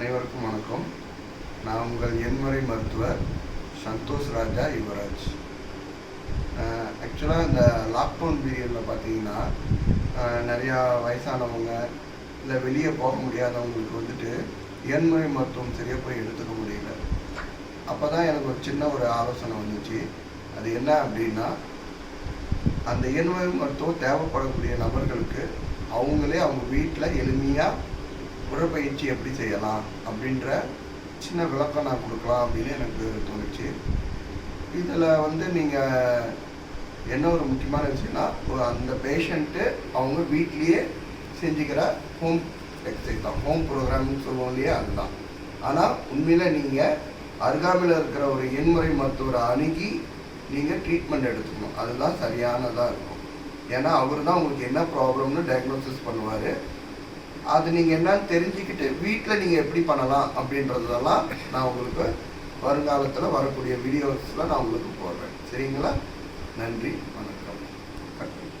அனைவருக்கும் வணக்கம். நான் உங்கள் எண்முறை மருத்துவர் சந்தோஷ் ராஜா யுவராஜ். ஆக்சுவலாக இந்த லாக்டவுன் பீரியடில் பார்த்தீங்கன்னா நிறையா வயசானவங்க இல்லை வெளியே போக முடியாதவங்களுக்கு வந்துட்டு எண்முறை மருத்துவம் சரியாக போய் எடுத்துக்க முடியல. அப்போ தான் எனக்கு ஒரு சின்ன ஒரு ஆலோசனை வந்துச்சு. அது என்ன அப்படின்னா அந்த எண்முறை மருத்துவம் தேவைப்படக்கூடிய நபர்களுக்கு அவங்களே அவங்க வீட்டில் எளிமையாக உடற்பயிற்சி எப்படி செய்யலாம் அப்படின்ற சின்ன விளக்கம் நான் கொடுக்கலாம் அப்படின்னு எனக்கு தோணுச்சு. இதில் வந்து நீங்கள் என்ன ஒரு முக்கியமான விஷயம்னா ஒரு அந்த பேஷண்ட்டு அவங்க வீட்லேயே செஞ்சுக்கிற ஹோம் எக்ஸசைஸ் தான். ஹோம் ப்ரோக்ராம்னு சொல்லுவோம் இல்லையா அதுதான். ஆனால் உண்மையில் நீங்கள் அருகாமையில் இருக்கிற ஒரு எண்முறை மருத்துவரை அணுகி நீங்கள் ட்ரீட்மெண்ட் எடுத்துக்கணும். அதுதான் சரியானதாக இருக்கும். ஏன்னா அவர் தான் உங்களுக்கு என்ன ப்ராப்ளம்னு டயக்னோசிஸ் பண்ணுவார். அது நீங்கள் என்னன்னு தெரிஞ்சுக்கிட்டு வீட்டில் நீங்கள் எப்படி பண்ணலாம் அப்படின்றதெல்லாம் நான் உங்களுக்கு வருங்காலத்தில் வரக்கூடிய வீடியோஸில் நான் உங்களுக்கு போடுறேன். சரிங்களா? நன்றி வணக்கம்.